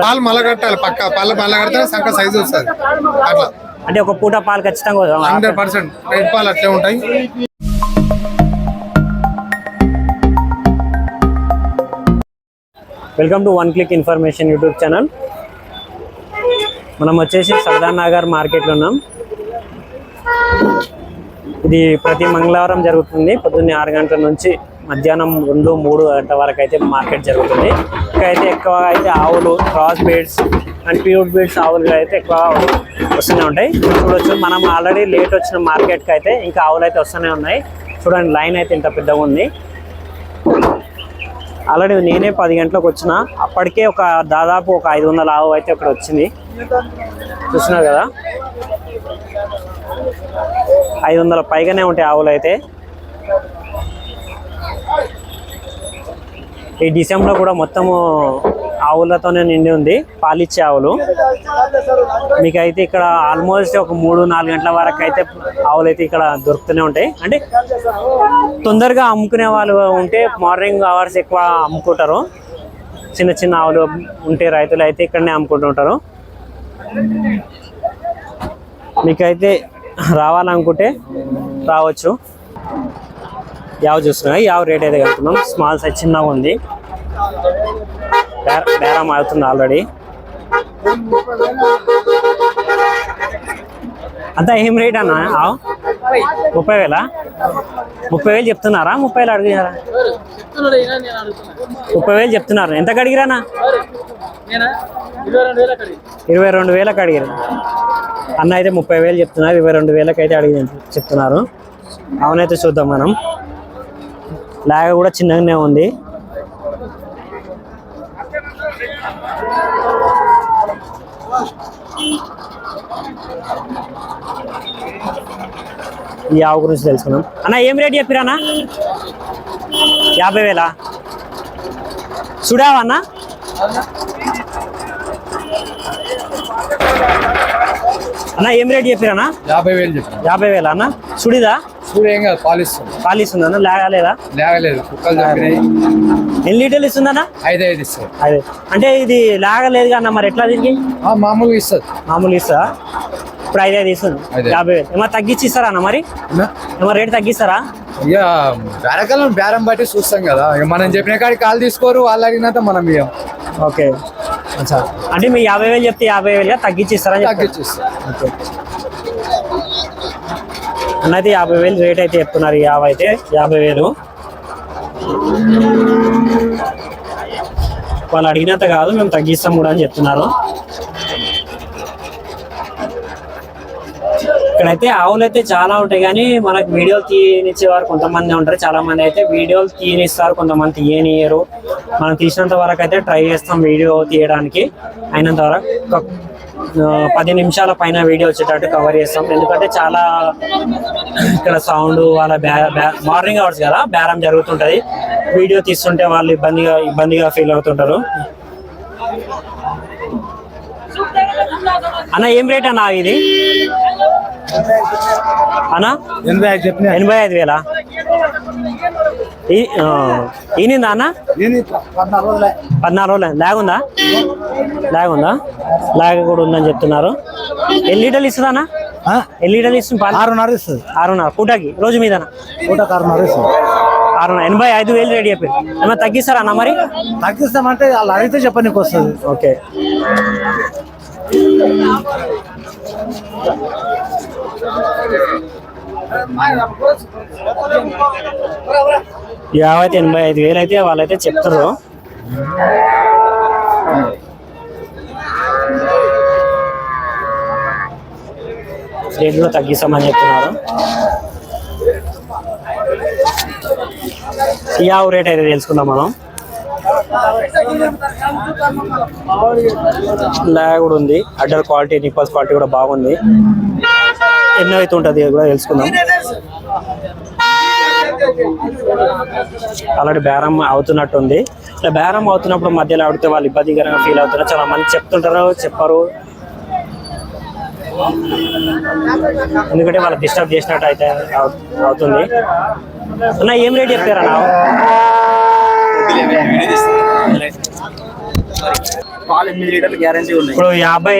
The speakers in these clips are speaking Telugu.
పాలు మళ్ళా కట్టాలి పక్క పాలు మళ్ళా కడితే సంఖ సైజు వస్తుంది. అట్లా. అంటే ఒక పూట పాలు ఖచ్చితంగా హండ్రెడ్ పర్సెంట్. రైతు పాలు అట్లే ఉంటాయి. Welcome to one click information YouTube channel. మనం వచ్చేసి సర్దార్ నగర్ మార్కెట్లో ఉన్నాం. ఇది ప్రతి మంగళవారం జరుగుతుంది. పొద్దున్నే ఆరు గంటల నుంచి మధ్యాహ్నం రెండు మూడు గంటల వరకు అయితే మార్కెట్ జరుగుతుంది. ఇక్కడైతే అయితే ఎక్కువ అయితే ఆవులు cross breeds and pure breeds ఆవులు అయితే ఎక్కువ వస్తూనే ఉంటాయి. చూడొచ్చు మనం ఆల్రెడీ లేట్ వచ్చిన మార్కెట్కి అయితే ఇంకా ఆవులు అయితే వస్తూనే ఉన్నాయి. చూడండి లైన్ అయితే ఇంత పెద్దగా ఉంది. ఆల్రెడీ నేనే పది గంటలకు వచ్చిన. అప్పటికే ఒక దాదాపు ఒక ఐదు వందల ఆవు అయితే ఇక్కడ వచ్చింది. చూస్తున్నారు కదా? ఐదు వందల పైగానే ఉంటాయి ఆవులు అయితే. ఈ డిసెంబర్ కూడా మొత్తము ఆవులతోనే నిండి ఉంది పాలిచ్చే ఆవులు. మీకైతే ఇక్కడ ఆల్మోస్ట్ ఒక మూడు నాలుగు గంటల వరకు అయితే ఆవులు అయితే ఇక్కడ దొరుకుతూనే ఉంటాయి. అంటే తొందరగా అమ్ముకునే వాళ్ళు ఉంటే మార్నింగ్ అవర్స్ ఎక్కువ అమ్ముకుంటారు. చిన్న చిన్న ఆవులు ఉంటే రైతులు అయితే ఇక్కడనే అమ్ముకుంటుంటారు మీకైతే రావాలనుకుంటే రావచ్చు. యావ చూస్తున్నా యావ రేట్ అయితే కడుతున్నాం స్మాల్ సైజ్ చిన్నగా ఉంది. బేర- బేరం అవుతుంది ఆల్రెడీ. అంతా ఏం రేట్ అన్న? ఆవు? ముప్పై వేలా? ముప్పై వేలు చెప్తున్నారా? ముప్పై వేలు అడిగినారా ముప్పై వేలు చెప్తున్నారు. ఎంత అడిగిరానా ఇరవై రెండు వేలకు అడిగారు. అన్న అయితే ముప్పై వేలు చెప్తున్నారు. ఇరవై రెండు వేలకు అయితే అడిగి చెప్తున్నారు. అవునైతే చూద్దాం మనం. లాగ కూడా చిన్నగానే ఉంది. ఈ ఆవు గురించి తెలుసుకున్నాం అన్న ఏం రేట్ చెప్పిరానా? యాభై వేలా? చూడావా అన్న? ఏం రేట్ చెప్పిరానా? యాభై వేలు యాభై వేలా అన్న? సుడిదా చూడు ఏం కాదు పాలు ఇస్తుంది పాలిస్తుందా అన్న? లేగలేదా లేగలేదు కుక్కలు చంపినాయి. ఎన్ని లీటర్లు ఇస్తుందన్న? ఐదు ఐదు ఇస్తుంది అదే అంటే ఇది లాగలేదు అన్న మరి ఎట్లా దీనికి? మామూలుగా ఇస్తుంది మామూలు ఇస్తా ఇప్పుడు ఐదు ఐదు ఇస్తుంది. ఐదు. యాభై వేలు. ఏమన్నా తగ్గించి ఇస్తారా అన్న మరి? ఏమన్నా రేట్ తగ్గిస్తారా? ఇక బేరకాలం బేరం బట్టి చూస్తాం కదా. ఇక మనం చెప్పిన కాడికి కాలు తీసుకోరు వాళ్ళు అడిగినంత మనం ఇక ఓకే. అచ్చా. అంటే మీ యాభై వేలు చెప్తే యాభై వేలుగా తగ్గించి చెప్తారు. తగ్గించిస్తాం ఓకే. అన్న అయితే యాభై వేలు రేట్ అయితే చెప్తున్నారు ఈ యాభై అయితే యాభై వేలు. వాళ్ళు అడిగినంత కాదు మేము తగ్గిస్తాం కూడా అని చెప్తున్నారు. ఇక్కడైతే ఆవులు అయితే చాలా ఉంటాయి కానీ మనకు వీడియోలు తీయనిచ్చే వారు కొంతమంది ఉంటారు. చాలా మంది అయితే వీడియోలు తీయనిస్తారు కొంతమంది తీయనియరు మనం తీసినంత వరకు అయితే ట్రై చేస్తాం వీడియో తీయడానికి. అయినంత వరకు పది నిమిషాల పైన వీడియో వచ్చేటట్టు కవర్ చేస్తాం. ఎందుకంటే చాలా ఇక్కడ సౌండ్ వాళ్ళ మార్నింగ్ అవర్స్ కదా బేరం జరుగుతుంటది. వీడియో తీస్తుంటే వాళ్ళు ఇబ్బందిగా ఇబ్బందిగా ఫీల్ అవుతుంటారు. అన్న ఏం రేట్ అన్న ఇది? అన్న? ఎనభై ఐదు వేలా? ఈనిందా అన్న? పద్నాలుగు రోజులు. లాగుందా లాగుందా లాగ కూడా ఉందని చెప్తున్నారు. ఎన్ని లీటర్లు ఇస్తుందా అన్న? ఎన్ని లీటర్లు ఇస్తుంది పాలు? ఆరున్నర ఇస్తుంది. ఆరున్నర. పూటకి రోజు మీదనా? పూట ఆరున్నర ఇస్తుంది. ఆరున్నర. ఎనభై ఐదు వేలు రెడీ అయిపోయింది. ఏమైనా తగ్గిస్తారా అన్న మరి? తగ్గిస్తామంటే వాళ్ళు అడిగితే చెప్పనీకి వస్తుంది. ఓకే. యాభై అయితే ఎనభై ఐదు వేలు అయితే వాళ్ళైతే చెప్తారు. రేట్ కూడా తగ్గిస్తామని చెప్తున్నారు. ఈ ఆవు రేట్ అయితే తెలుసుకుందాం మనం. లాగా కూడా ఉంది. అడ్డర్ క్వాలిటీ నిప్పల్స్ క్వాలిటీ కూడా బాగుంది. ఎన్నో అయితే ఉంటుంది కూడా తెలుసుకుందాం. ఆల్రెడీ బేరం అవుతున్నట్టుంది. ఇట్లా బేరం అవుతున్నప్పుడు మధ్యలో ఆడితే వాళ్ళు ఇబ్బందికరంగా ఫీల్ అవుతున్నారు. చాలా మంది చెప్తుంటారు చెప్పరు. ఎందుకంటే వాళ్ళు డిస్టర్బ్ చేసినట్టు అయితే అవు- అవుతుంది. అన్న ఏం రేట్ ఉన్నాయి. ఇప్పుడు యాభై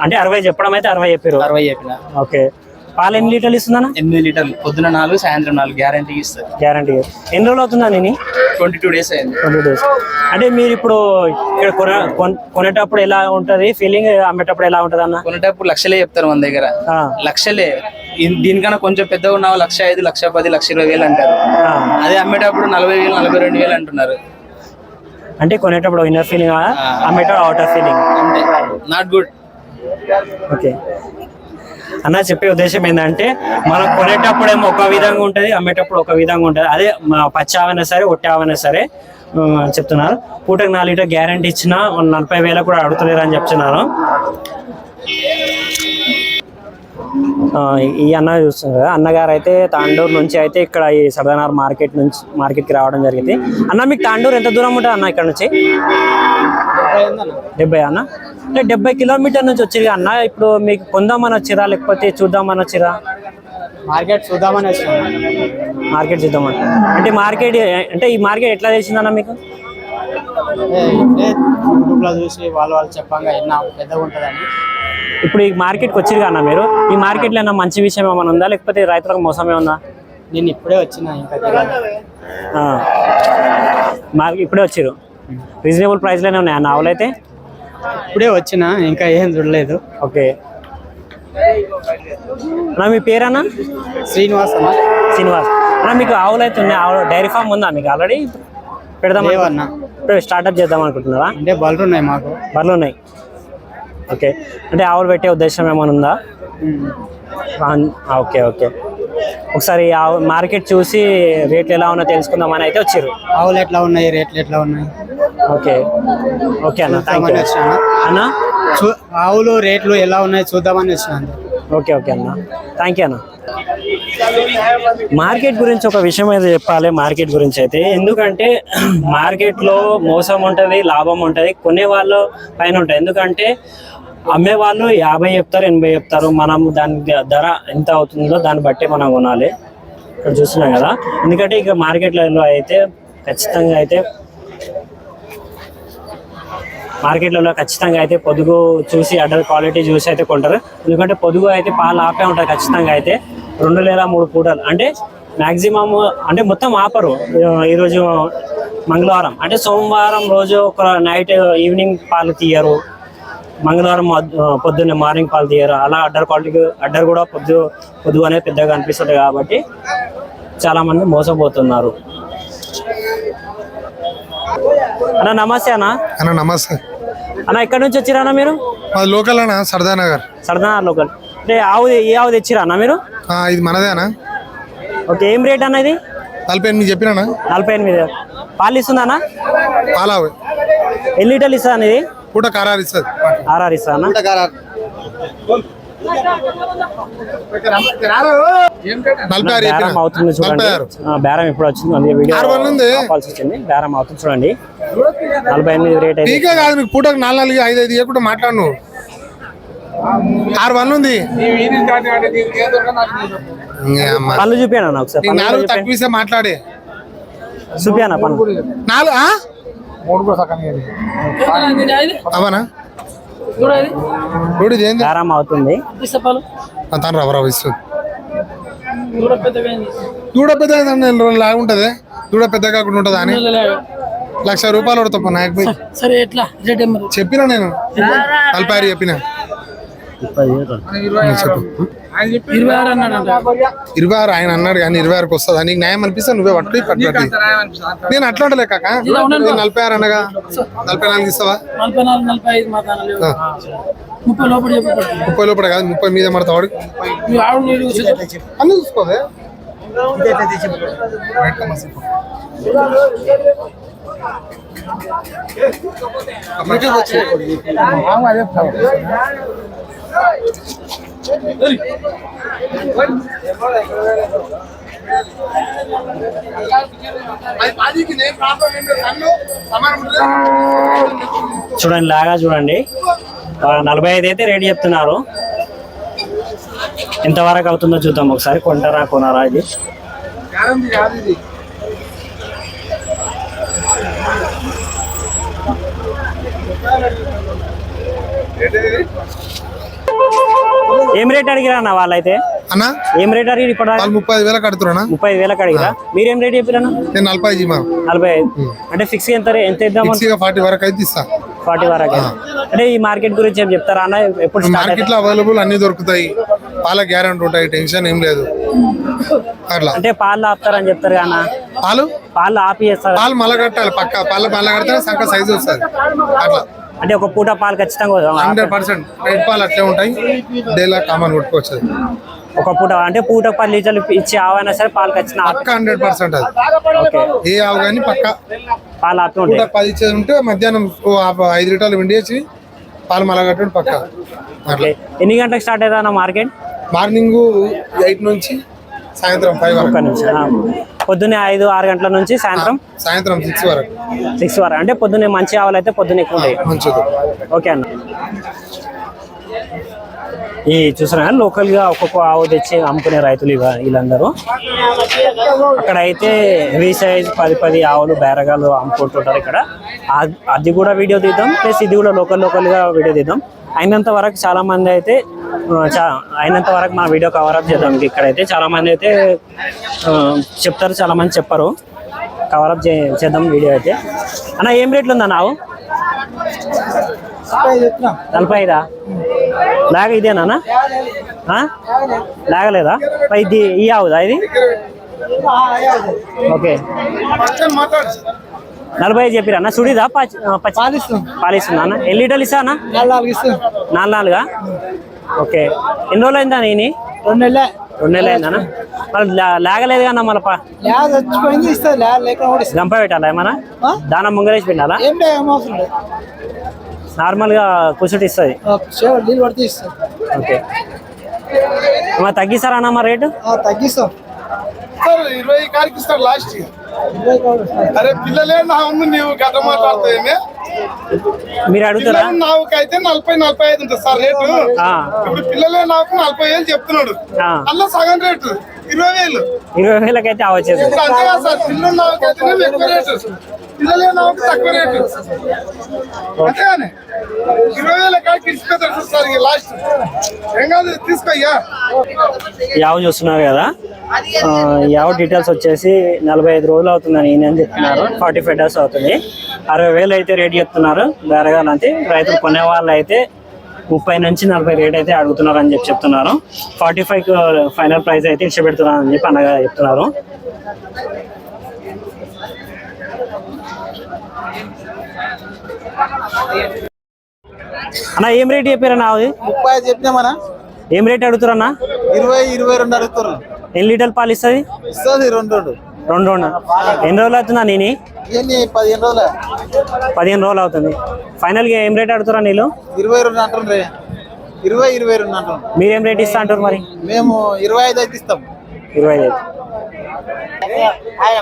అంటే అరవై చెప్పడం అయితే అరవై చెప్పారు అరవై చెప్పిన. ఓకే. పాలు ఎన్ని లీటర్లు ఇస్తుందన్న? ఎనిమిది లీటర్లు. పొద్దున నాలుగు సాయంత్రం నాలుగు గ్యారంటీ ఇస్తారు. గ్యారంటీ ఎన్ని రోజులు అవుతుందా నేను ట్వంటీ టూ డేస్ అయింది. ట్వంటీ డేస్ అంటే మీరు ఇప్పుడు ఇక్కడ కొన కొన్- కొనేటప్పుడు ఎలా ఉంటది? ఫీలింగ్ అమ్మేటప్పుడు ఎలా ఉంటది అన్న కొనేటప్పుడు లక్షలే చెప్తారు మన దగ్గర. లక్షలే. దీనికన్నా కొంచెం పెద్దగా ఉన్న లక్ష ఐదు లక్ష పది లక్ష ఇరవై వేలు అంటారు. అదే అమ్మేటప్పుడు నలభై వేలు నలభై రెండు వేలు అంటున్నారు. అంటే కొనేటప్పుడు ఇన్నర్ ఫీలింగ్ అమ్మేటప్పుడు outer feeling not good okay అన్న చెప్పే ఉద్దేశం ఏంటంటే మనం కొనేటప్పుడు ఏమో ఒక విధంగా ఉంటుంది అమ్మేటప్పుడు ఒక విధంగా ఉంటుంది. అదే మ- పచ్చి ఆవైనా సరే ఒట్టి ఆవైనా సరే చెప్తున్నారు. పూటకు నాలుగు లీటర్ గ్యారంటీ ఇచ్చిన నలభై వేలకు కూడా అడుగుతలేరు అని చెప్తున్నారు. ఈ అన్న చూస్తున్నారు కదా అన్నగారు అయితే తాండూరు నుంచి అయితే ఇక్కడ ఈ సర్దానార్ మార్కెట్ నుంచి మార్కెట్కి రావడం జరిగింది. అన్న మీకు తాండూరు ఎంత దూరం ఉంటుంది అన్న ఇక్కడ నుంచి? డెబ్బై అన్న? అంటే డెబ్బై కిలోమీటర్ నుంచి వచ్చిరు అన్న. ఇప్పుడు మీకు కొందామని వచ్చిరా లేకపోతే చూద్దామని వచ్చిరా మార్కెట్ చూద్దామని వచ్చినాం. మార్కెట్ చూద్దామని. అంటే మార్కెట్ అంటే ఈ మార్కెట్ ఎట్లా తెలిసిందన్న మీకు? యూట్యూబ్లో చూసి వాళ్ళు వాళ్ళు చెప్పంగా విన్నా పెద్దగా ఉంటుందని. ఇప్పుడు ఈ మార్కెట్కి వచ్చిరు అన్న మీరు? ఈ మార్కెట్లో ఏమన్నా మంచి విషయం ఏమైనా ఉందా? లేకపోతే రైతులకు మోసమే ఉందా నేను ఇప్పుడే వచ్చిన ఇంకా. మార్కెట్ ఇప్పుడే వచ్చిరు రీజనబుల్ ప్రైస్లోనే ఉన్నాయి అన్న ఆవులు అయితే ఇప్పుడే వచ్చిన ఇంకా ఏం చూడలేదు. ఓకే. అన్న మీ పేరన్నా? శ్రీనివాస్ అన్న. శ్రీనివాస్. అన్న మీకు ఆవులు అయితే ఉన్నాయి? ఆవులు డైరీ ఫామ్ ఉందా మీకు ఆల్రెడీ? పెడదాం ఇప్పుడు స్టార్ట్అప్ చేద్దాం అనుకుంటున్నారా? అంటే బళ్ళు ఉన్నాయి మాకు. బర్రెలు ఉన్నాయి. ఓకే. అంటే ఆవులు పెట్టే ఉద్దేశం ఏమైనా ఉందా? Okay okay. ఒకసారి ఆవు మార్కెట్ చూసి రేట్లు ఎలా ఉన్నాయో తెలుసుకుందామని అయితే వచ్చారు. ఆవులు ఎట్లా ఉన్నాయి? రేట్లు ఎట్లా ఉన్నాయి? ఓకే. ఓకే అన్న థ్యాంక్ యూ అన్న? ఆవులు రేట్లు ఎలా ఉన్నాయి చూద్దామని వచ్చిన అంతే. ఓకే ఓకే అన్న. థ్యాంక్ యూ అన్న. మార్కెట్ గురించి ఒక విషయం అయితే చెప్పాలి మార్కెట్ గురించి అయితే. ఎందుకంటే మార్కెట్లో మోసం ఉంటుంది లాభం ఉంటుంది కొనే వాళ్ళు పైన ఉంటుంది ఎందుకంటే అమ్మే వాళ్ళు యాభై చెప్తారు ఎనభై చెప్తారు. మనం దాని ధర ఎంత అవుతుందో దాన్ని బట్టి మనం కొనాలి. ఇక్కడ చూస్తున్నాం కదా. ఎందుకంటే ఇక మార్కెట్లలో అయితే ఖచ్చితంగా అయితే మార్కెట్లలో ఖచ్చితంగా అయితే పొదుగు చూసి అడ్డర్ క్వాలిటీ చూసి అయితే కొంటారు. ఎందుకంటే పొదుగు అయితే పాలు ఆపే ఉంటుంది ఖచ్చితంగా అయితే. రెండు లేదా మూడు పూటలు. అంటే మ్యాక్సిమం అంటే మొత్తం ఆపరు. ఈరోజు మంగళవారం. అంటే సోమవారం రోజు ఒక నైట్ ఈవినింగ్ పాలు తీయరు. మంగళవారం పొద్దున్నే మార్నింగ్ పాలు తీయరు. అలా అడ్డర్ క్వాలిటీ అడ్డర్ కూడా పొద్దు పొద్దు అనేది పెద్దగా అనిపిస్తుంది కాబట్టి చాలా మంది మోసపోతున్నారు. అన్న నమస్తే అన్న. అన్న నమస్తే. అన్న ఎక్కడి నుంచి వచ్చిరా అన్న మీరు? లోకల్ అన్న సరదా నగర్. సరదార్ లోకల్. అంటే ఆవు ఏ ఆవు తెచ్చిరా అన్న మీరు? ఆ, ఇది మనదేనా ఓకే ఏం రేట్ అన్న ఇది? నలభై ఎనిమిది చెప్పినా నలభై ఎనిమిది. పాలు ఇస్తుందా అన్న? పాలావు ఎన్ని లీటర్లు ఇస్తా అన్న ఇది? పూట కారారు ఇస్తుంది. ఆర్ఆర్ ఇస్తా అన్న? నలభై ఆరు బేరం అవుతుంది చూడండి. బేరం ఇప్పుడు వచ్చింది. అందుకే వీడియో ఆరు వందలు ఉంది. ఆపాల్సి వచ్చింది. బేరం అవుతుంది చూడండి. నలభై ఎనిమిది రేట్ అయితే కాదు మీకు పూటకు నాలుగు నాలుగు ఐదు ఐదు ఇవ్వకుండా మాట్లాడు ఆరు వన్ ఉంది. పళ్ళు చూపాను ఒకసారి నీకు పళ్ళు నాలుగు తక్కువ ఇస్తే మాట్లాడే. చూపాను పన్ను నాలుగు ఆ? అవనా? చూడు ఇది ఏంది? బేరం అవుతుంది. తను రవ రవ ఇస్తుంది. దూడ పెద్ద లాగా ఉంటుంది. దూడ పెద్ద కాకుండా ఉంటుంది అని? లక్ష రూపాయలు పడతా నాకు పోయి సరే ఎట్లా? చెప్పినా నేను? నలభై ఆరు చెప్పిన చెప్పు. ఇరవై ఆరు అన్నాడంట. ఇరవై ఆరు ఆయన అన్నాడు కానీ ఇరవై ఆరుకి వస్తుంది? నీకు న్యాయం అనిపిస్తే నువ్వే పట్టు పట్టు నేను అట్లా ఉండలే కాక. నలభై ఆరు అనగా. నలభై నాలుగు ఇస్తావా? ముప్పై లోపల ముప్పై లోపల కాదు ముప్పై మీద మడతా వాడు. నువ్వు ఆవిడ నీళ్ళు కూర్చో. అన్ని చూసుకోదే చూడండి లాగా చూడండి. నలభై ఐదు అయితే రేట్ చెప్తున్నారు. ఎంతవరకు అవుతుందో చూద్దాం ఒకసారి. కొంటారా కొనారా ఇది? ఏం రేట్ అడిగిరా అన్న వాళ్ళైతే? అన్నా? ఏం రేట్ అడిగి ఇప్పుడు ముప్పై ఐదు వేలకు కడుతున్నా ముప్పై ఐదు వేలకు అడిగిరా? మీరేం రేట్ చెప్పిరన్న నేను నలభై ఐదు నలభై ఐదు. అంటే ఫిక్స్ ఎంత ఎంత ఇద్దాం ఫార్టీ వరకు అయితే ఇస్తా. ఫార్టీ వరకు అంటే ఈ మార్కెట్ గురించి ఏం చెప్తారా అన్న? ఎప్పుడు మార్కెట్లో అవైలబుల్ అన్ని దొరుకుతాయి. పాల గ్యారెంటీ ఉంటాయి టెన్షన్ ఏం లేదు. అట్లా. అంటే పాలు ఆపుతారని చెప్తారు అన్న. పాలు? పాలు ఆపి చేస్తారు. పాలు మళ్ళా కట్టాలి పక్క. పాలు మళ్ళా కడితే సంఖ సైజు వస్తుంది. అట్లా. అంటే ఒక పూట పాలు ఖచ్చితంగా. Hundred percent. రెడ్ పాలు అట్లే ఉంటాయి. డైలా కామన్ కొట్టుకోవచ్చు. ఒక పూట అంటే పూట పది లీటర్లు ఇచ్చి ఆవైనా సరే పాలు ఖచ్చితంగా పక్క హండ్రెడ్ పర్సెంట్ అది. ఏ ఆవు కానీ పక్క. పాలు ఆపి పూట ఉంటాయి పది ఇచ్చేది ఉంటే మధ్యాహ్నం ఓ ఆ- ఐదు లీటర్లు విండేసి పాలు మళ్ళా కట్టడం పక్క. అట్లా. ఎన్ని గంటలకు స్టార్ట్ అవుతా అన్న మార్కెట్? మార్నింగ్ ఎయిట్ నుంచి సాయంత్రం ఫైవ్ ఒక్క వరకు నిమిషం ఆ. పొద్దున్నే ఐదు ఆరు గంటల నుంచి సాయంత్రం? సాయంత్రం సిక్స్ వరకు. సిక్స్ వరకు. అంటే పొద్దున్నే మంచి ఆవులు అయితే పొద్దున్న ఎక్కువ ఉంటాయి. మంచిది. ఓకే అన్న. ఈ చూసారా లోకల్గా ఒక్కొక్క ఆవు తెచ్చి అమ్ముకునే రైతులు ఇవ- వీళ్ళందరూ. అక్కడ అయితే హెవీ సైజ్ పది పది ఆవులు బేరగాలు అమ్ముకుంటుంటారు ఇక్కడ. అది కూడా వీడియో తీద్దాం ప్లస్ ఇది కూడా లోకల్ లోకల్గా వీడియో తీద్దాం. అయినంత వరకు చాలా మంది అయితే చా- అయినంత వరకు మా వీడియో కవర్ అప్ చేద్దాం. ఇక్కడైతే చాలా మంది అయితే చెప్తారు చాలా మంది చెప్పరు. కవర్ అప్ చేద్దాం వీడియో అయితే. అన్న ఏం రేట్లు ఉందా నావు నలభై ఐదా లాగ ఇదేనా ఆ? లాగలేదా? పై ఇది ఈ ఆవుదా ఇది? ఓకే. నలభై ఐదు చెప్పిరా అన్న? సుడిదా? పచ్చి పాలిస్తుందా. అన్న? ఎన్ని లీటర్లు ఇస్తా అన్న? నాలుగు నాలుగా ఓకే. ఎన్ని రోజులు అయిందా నేను రెండు నెలలే. రెండు నెలలు మరి లా- లాగలేదు కన్నా ఇస్తుంది. గంప పెట్టాలా ఏమన్నా? దానం ముంగరేసి పెట్టాలా? నార్మల్గా కూర్చుంటే ఇస్తుంది. నీళ్ళు పడితే ఇస్తుంది ఓకే. మరి తగ్గిస్తారా అన్న మా రేటు? తగ్గిస్తాం. సార్ ఇరవై కాడికి ఇస్తారు లాస్ట్ ఇరవై కావాలి. అరే పిల్లలే నా ఉంది నీవు గత మాట్లాడుతాయేమే మీరు అడుగుతారా? నావుకైతే నలభై నలభై ఐదు ఉంటుంది సార్ రేటు. ఇప్పుడు పిల్లలే నాకు నలభై వేలు చెప్తున్నాడు. ఆ. అలా సగం రేటు. ఇరవై వేలు. ఇరవై వేలకైతే ఇరవై యావ చూస్తున్నారు కదా. యావ డీటెయిల్స్ వచ్చేసి నలభై ఐదు రోజులు అవుతుందని ఈయన చెప్తున్నారు ఫార్టీ ఫైవ్ డేస్ అవుతుంది. అరవై వేలు అయితే రేట్ చెప్తున్నారు. బేరగాలంటే రైతులు కొనే వాళ్ళు అయితే ముప్పై నుంచి నలభై రేట్ అయితే అడుగుతున్నారు అని చెప్పి చెప్తున్నారు. ఫార్టీ ఫైవ్ ఫైనల్ ప్రైస్ అయితే ఇచ్చి పెడుతున్నారు అని చెప్పి అన్నగా చెప్తున్నారు. అన్న ఏం రేట్ చెప్పారన్నా అది? ముప్పై చెప్పినామన్నా ఏం రేట్ అడుగుతారన్నా? ఇరవై ఇరవై రెండు అడుగుతారు. ఎన్ని లీటర్లు పాలు ఇస్తుంది? ఇస్తుంది రెండు రెండు. రెండు రెండు. ఎన్ని రోజులు అవుతుందా నేను? పదిహేను రోజులే? పదిహేను రోజులు అవుతుంది. ఫైనల్గా ఏం రేట్ అడుగుతారా నీళ్ళు ఇరవై రెండు అంటారు ఇరవై ఇరవై రెండు అంటారు. మీరేం రేట్ ఇస్తా అంటారు మరి? మేము ఇరవై ఐదు అయితే ఇస్తాం. ఇరవై ఐదు. ఆయన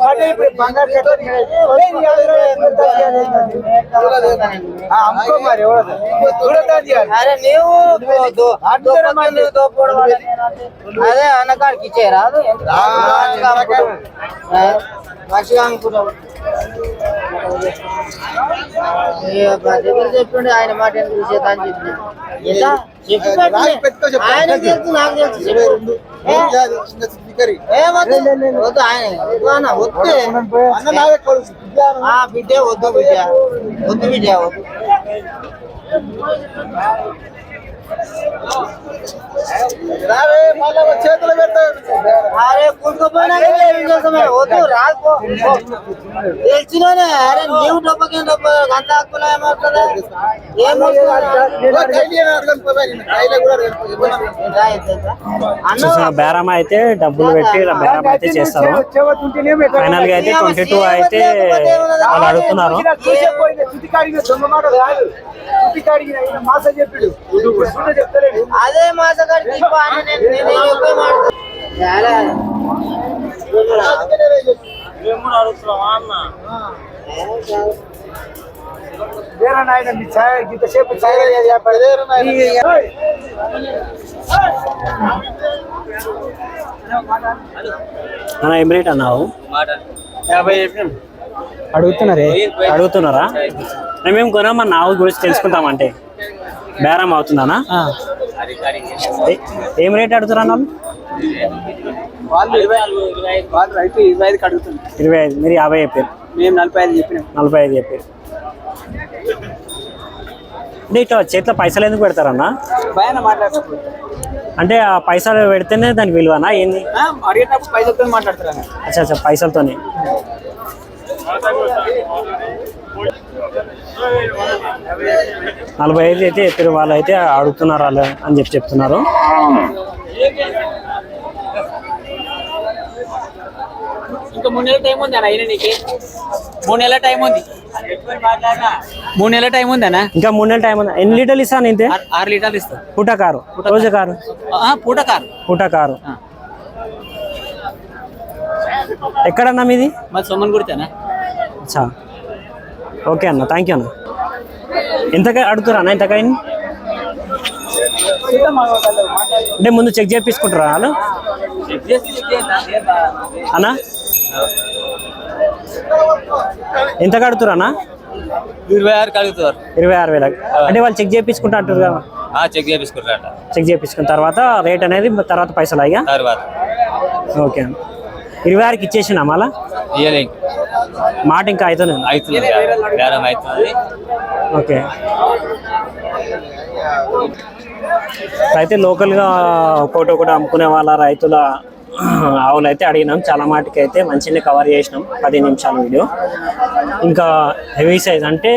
మళ్ళీ అమ్ముడు ఆయన అరే నీవు దో- దోపక్కలు దోపుడు వాడు. అదే అన్నకాడికి ఇచ్చేయరాదు మంచిగా అనుకున్నావు చెప్పిండు ఆయన మాట ఎందుకు చూసేదా అని చెప్పిన ఎంత? చెప్పి పెట్టిన. ఆయనకు తెలుసు నాకు తెలుసు చెప్పు. ఏ? ఏ వద్దు. వద్దు ఆయన వద్దు అన్న వద్దు ఆ బిడ్డ వద్దు బిడ్డ వద్దు బిడ్డ వద్దు చేతులు అరే కూడుకోపోయినా వద్దు రాకు తెలిసినోనే అరే నీవు డబ్బకేం డబ్బ గంట హక్కులు ఏమవుతుందా చూసిన బేరామ అయితే డబ్బులు పెట్టి బేరామ అయితే చేస్తారు ఫైనల్గా అయితే ట్వంటీ టూ అయితే వాళ్ళు అడుగుతున్నారు అదే మాసగాడి అన్న? ఏం రేట్ అన్నావు? అడుగుతున్నారే? అడుగుతున్నారా? మేము కొనామన్న? ఆవు గురించి తెలుసుకుంటామంటే. బేరం అవుతుందనా? ఏ- రేట్ అడుగుతారా అన్న? వాళ్ళు ఇరవై ఐదు. మీరు యాభై చెప్పారు. మేము నలభై ఐదు చెప్పినాం. నలభై ఐదు చెప్పారు. అంటే ఇట్లా చేతిలో పైసలు ఎందుకు పెడతారన్నా? అంటే ఆ పైసలు పెడితేనే దాని విలువనా? ఏంది? అడిగేటప్పుడు పైసలతో మాట్లాడతారు అచ్చా అచ్చా పైసలతోనే. నలభై ఐదు అయితే చెప్పారు వాళ్ళు అయితే అడుగుతున్నారు వాళ్ళు అని చెప్పి చెప్తున్నారు. ఇంకా మూడు నెలల టైం ఉంది అయినా నీకు? మూడు నెలల టైం ఉంది. మూడు నెలల టైం ఉంది అన్న ఇంకా మూడు నెలల టైం ఉంది? ఎన్ని లీటర్లు ఇస్తాను ఇంతే? ఆరు- లీటర్లు ఇస్తాం. పూట కారు. రోజు కారు. పూట కారు. పూట కారు. ఎక్కడన్నా మీది? మరి సొమ్మని కుడితేనా అచ్చా ఓకే అన్న థ్యాంక్ యూ అన్న. ఎంతగా అడుగుతారా అన్న ఎంతగా అంటే ముందు చెక్ చేయించుకుంటారా వాళ్ళు? అన్న? ఎంత కడుతురా అన్న? ఇరవై ఆరు కలుగుతారు ఇరవై ఆరు వేలకు. అంటే వాళ్ళు చెక్ చేయించుకుంటా అంటారు కదా. చెక్ చేపించుకుంటారట. చెక్ చేయించుకున్న తర్వాత రేట్ అనేది తర్వాత పైసలు అయ్యా తర్వాత. ఓకే అన్న. ఇరవై ఆరుకి ఇచ్చేసినా మళ్ళా? మాట ఇంకా అవుతుంది అవుతుంది ఓకే. అయితే లోకల్గా ఒకటి ఒకటి అమ్ముకునే వాళ్ళ రైతుల ఆవులు అయితే అడిగినాం. చాలా మాటికి అయితే మంచిగా కవర్ చేసినాం. పది నిమిషాల వీడియో. ఇంకా హెవీ సైజ్ అంటే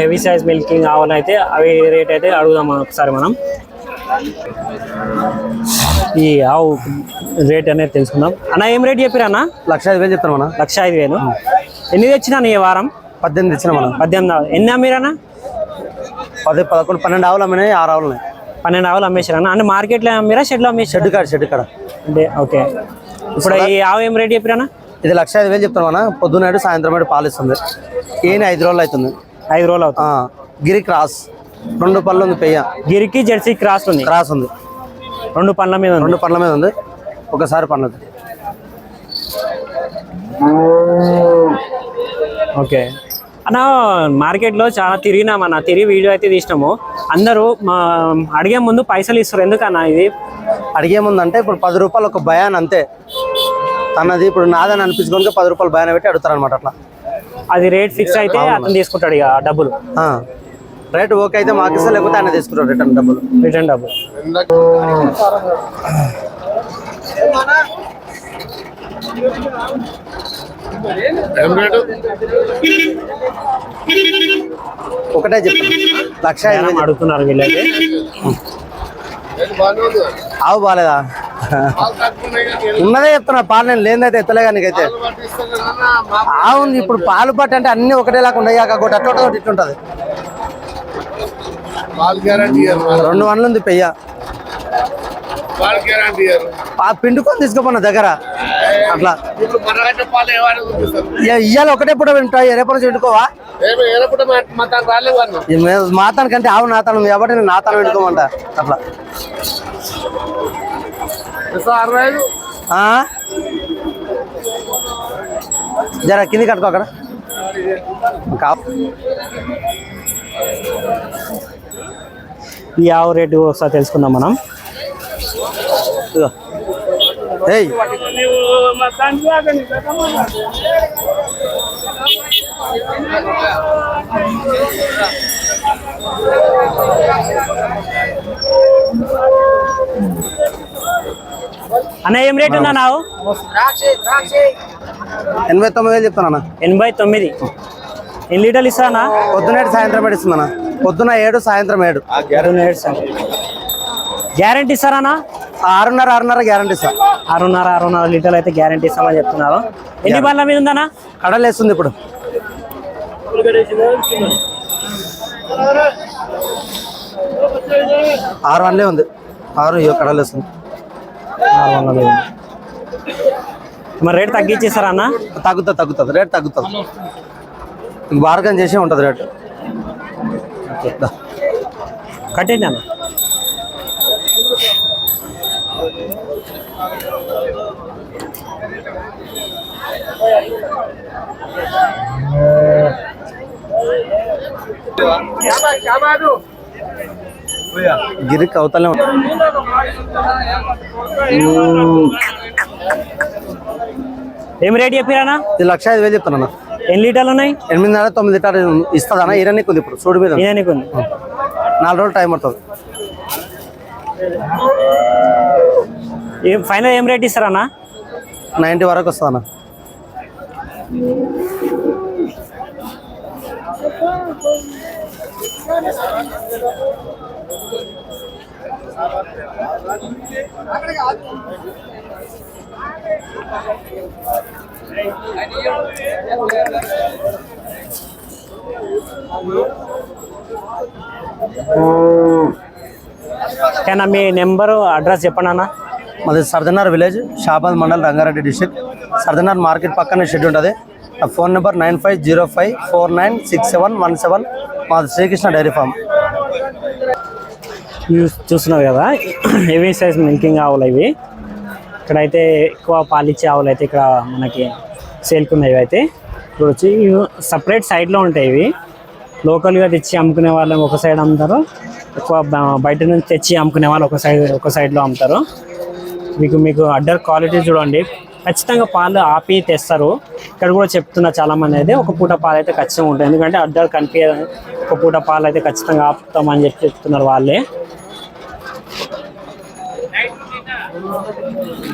హెవీ సైజ్ మిల్కింగ్ ఆవులు అయితే అవి రేట్ అయితే అడుగుదాం ఒకసారి మనం. ఈ ఆవు రేట్ అనేది తెలుసుకుందాం. అన్న ఏం రేట్ చెప్పారు అన్న? లక్ష ఐదు వేలు చెప్తాను మన లక్ష ఐదు వేలు. ఎన్ని తెచ్చినా ఈ వారం? పద్దెనిమిది ఇచ్చిన మనం పద్దెనిమిది. ఎన్ని అమ్మిరన్నా పది పదకొండు పన్నెండు ఆవులు అమ్మినాయి ఆరు ఆవులు ఉన్నాయి. పన్నెండు ఆవులు అమ్మేసారన్న అంటే మార్కెట్లో అమ్మిరా షెడ్లో అమ్మేసారు షెడ్ కాడ షెడ్ కాడ. అంటే ఓకే. ఇప్పుడు ఈ ఆవు ఏం రేట్ చెప్పిరానా ఇది లక్ష ఐదు వేలు చెప్తాను మన పొద్దున్నాడు సాయంత్రం నాడు పాలు ఇస్తుంది. ఈయన ఐదు రోజులు అవుతుంది. ఐదు రోజులు అవుతుంది. గిరి క్రాస్. రెండు పళ్ళు ఉంది పెయ్య. గిరికి జెర్సీ క్రాస్ ఉంది. క్రాస్ ఉంది. రెండు పండ్ల మీద ఉంది. రెండు పండ్ల మీద ఉంది. ఒకసారి పండ్లది ఓకే. అన్న మార్కెట్లో చాలా తిరిగినాం అన్న. తిరిగి వీడియో అయితే తీసినాము. అందరూ మా అడిగే ముందు పైసలు ఇస్తారు. ఎందుకన్నా ఇది? అడిగే ముందు అంటే ఇప్పుడు పది రూపాయలు ఒక భయాన్ అంతే. తనది ఇప్పుడు నాదని అనిపించుకోనికి పది రూపాయలు భయాన్ని పెట్టి అడుగుతారు అనమాట అట్లా. అది రేట్ ఫిక్స్ అయితే అతను తీసుకుంటాడు ఇక డబ్బులు. రేటు ఓకే అయితే మాకు ఇస్తే లేకపోతే ఆయన తీసుకుంటారు రిటర్న్ డబ్బులు? రిటర్న్ డబ్బులు. ఒకటే చెప్తాను లక్ష అడుగుతున్నారు వీళ్ళైతే. ఆవు బాగాలేదా? ఉన్నదే చెప్తున్నా పాలు నేను లేనిదైతే ఎత్తలేగా నీకైతే. ఆవు ఇప్పుడు పాలు పట్టు అంటే అన్ని ఒకటేలాగా ఉన్నాయి కాకపోతే అట్లా ఒకటి ఇట్లుంటది రెండు వందలు ఉంది పెయ్య. పిండుకొని తీసుకోపోయిన దగ్గర? అట్లా. ఇయ్యాలి ఒకటే పూట వింటాయి రేపు నుంచి వండుకోవా మాతానికంటే ఆవు నాతాను కాబట్టి నేను నాతాను వండుకోమంట అట్లా? జర కింది కట్టుకో అక్కడ. ఈ ఆవు రేటు ఒకసారి తెలుసుకుందాం మనం. అన్న ఏం రేట్ ఉందా నావు ఎనభై తొమ్మిది వేలు చెప్తాను అన్న. ఎనభై తొమ్మిది. ఎన్ని లీటర్లు ఇస్తానా పొద్దునేడు సాయంత్రం పడిస్తుంది అన్న పొద్దున ఏడు సాయంత్రం ఏడు. గ్యారంటీ ఇస్తారా ఆరున్నర ఆరున్నర గ్యారంటీ సార్. ఆరున్నర ఆరున్నర లీటర్లు అయితే గ్యారంటీ ఇస్తామని చెప్తున్నారు. ఎన్ని బండ్ల మీద ఉందన్నా? కడలు వేస్తుంది ఇప్పుడు. ఆరు వన్లే ఉంది. ఆరు ఇయ్యో కడలు వేస్తుంది. ఆరు వందలు మరి రేట్ తగ్గించేస్తారా అన్న? తగ్గుతుంది తగ్గుతుంది. రేట్ తగ్గుతుంది. బార్గన్ చేసే ఉంటుంది రేటు. దా. కట్టండి అన్న. గిరికి అవతలే ఏం రేట్ చెప్పిరానా ఇది లక్ష ఐదు వేలు చెప్తాను అన్న ఎన్ని లీటర్లు ఉన్నాయి? ఎనిమిదిన్నర తొమ్మిది లీటర్ ఇస్తుంది అన్న ఇరవై ఉంది ఇప్పుడు చూడు మీద. ఉంది. నేనే కొన్ని నాలుగు రోజులు టైం పడుతుంది. ఏం ఫైనల్ ఏం రేట్ ఇస్తారన్నా? నైంటీ వరకు వస్తుంది అన్న కానీ మీ నెంబరు అడ్రస్ చెప్పండి అన్న. మాది Sardanar village Shabad mandal Rangareddy district Sardanar market పక్కనే షెడ్ ఉంటుంది. ఆ phone number nine five zero five four nine six seven one seven. మాది శ్రీకృష్ణ డైరీ ఫామ్. చూ- చూస్తున్నారు కదా హెవీ సైజ్ మిల్కింగ్ ఆవులు ఇవి. ఇక్కడైతే ఎక్కువ పాలిచ్చే ఆవులు అయితే ఇక్కడ మనకి సేల్కి అయితే. ఇప్పుడు వచ్చి సపరేట్ సైడ్లో ఉంటాయి ఇవి. లోకల్గా తెచ్చి అమ్ముకునే వాళ్ళు ఒక సైడ్ అమ్ముతారు. ఎక్కువ బయట నుంచి తెచ్చి అమ్ముకునే వాళ్ళు ఒక సైడ్ ఒక సైడ్లో అమ్ముతారు. మీకు మీకు అడ్డర్ క్వాలిటీ చూడండి. ఖచ్చితంగా పాలు ఆపి తెస్తారు. ఇక్కడ కూడా చెప్తున్నా చాలా మంది అయితే ఒక పూట పాలు అయితే ఖచ్చితంగా ఉంటాయి. ఎందుకంటే అడ్డర్ కనిపి ఒక పూట పాలు అయితే ఖచ్చితంగా ఆపుతామని చెప్పి చెప్తున్నారు వాళ్ళే.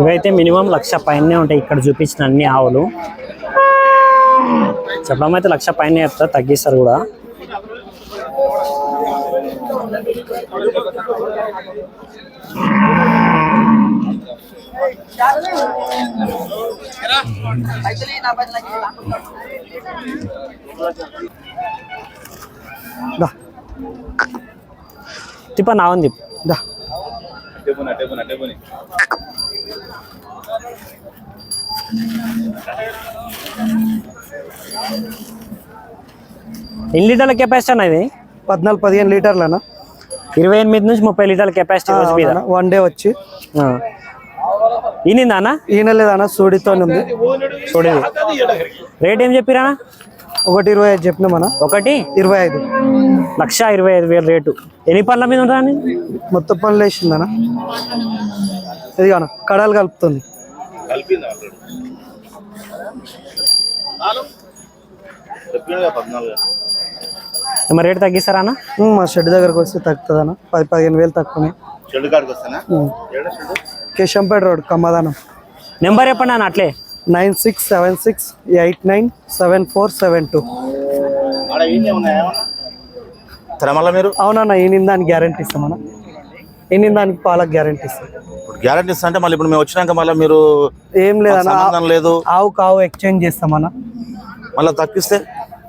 ఇవైతే మినిమం లక్ష పైనే ఉంటాయి. ఇక్కడ చూపించిన అన్ని ఆవులు. చెప్పడం అయితే లక్ష పైన చెప్తా తగ్గిస్తారు కూడా. దా. తిప్ప నా ఉంది. దా. ఎన్ని లీటర్ల కెపాసిటీ అన్న ఇది? పద్నాలుగు పదిహేను లీటర్లనా ఇరవై ఎనిమిది నుంచి ముప్పై లీటర్ల కెపాసిటీ మీద. వన్ డే వచ్చి. ఈనిందా అన్న? ఈయన లేదన్న సూడితో ఉంది రేట్ ఏం చెప్పిరా ఒకటి ఇరవై ఐదు చెప్పిన మన? ఒకటి? ఇరవై ఐదు. లక్ష ఇరవై ఐదు వేలు రేటు. ఎన్ని పళ్ళ మీద ఉంటా మొత్తం పనులు వేసిందనా? ఇది కాన కడాలు కలుపుతుంది. మరి రేటు తగ్గిస్తారా అన్న? మా షెడ్ దగ్గరకు వస్తే తగ్గుతుందన్న. పది పదిహేను వేలు ఉమ్. కేశంపేట రోడ్ కమ్మదానం. నెంబర్ చెప్పండి అన్న అట్లే. Nine six seven six eight nine seven four seven two. మళ్ళీ మీరు? అవునన్నా ఈయన దానికి గ్యారంటీ ఇస్తామన్నా ఈయన దానికి పాలకు గ్యారంటీ ఇస్తాం. ఇప్పుడు గ్యారంటీ ఇస్తా అంటే మళ్ళీ ఇప్పుడు మేము వచ్చినాక మళ్ళీ మీరు ఏం లేదన్నా లేదు. ఆవు కావు ఎక్స్చేంజ్ చేస్తామన్నా మళ్ళీ తగ్గిస్తే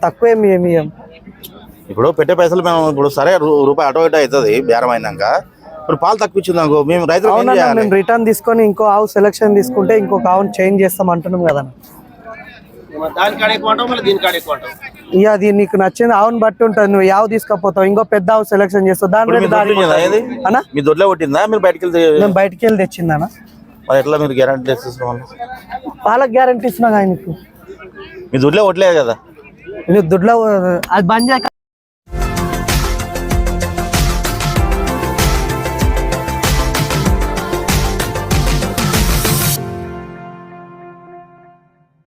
తక్కువ ఏమి ఏమి. ఇప్పుడు పెట్టే పైసలు మేము ఇప్పుడు సరే రూపాయి అటో ఇటో అవుతుంది బేరం అయినాక. ఇప్పుడు పాలు తక్కువ ఇచ్చింది అనుకో మేము రైతులు రిటర్న్ తీసుకొని ఇంకో ఆవు సెలెక్షన్ తీసుకుంటే ఇంకొక ఆవును చేంజ్ చేస్తాం అంటున్నాం కదా ఇక అది నీకు నచ్చింది ఆవును బట్టి ఉంటుంది నువ్వు యావు తీసుకపోతావు ఇంకో పెద్ద ఆవు సెలెక్షన్ చేస్తావు దాని మీ రేటు దానికి దొడ్లో ఏది? అన్నా? మీ దొడ్లో కొట్టిందా? మీరు బయటికి మేము బయటికి వెళ్ళి తెచ్చిందన్నా మరి ఎట్లా మీరు గ్యారంటీ పాలకు గ్యారంటీ ఇస్తున్నా ఆయనకు మీ దొడ్లో కొట్టలేదు కదా? నువ్వు దుడ్లో అది బంద్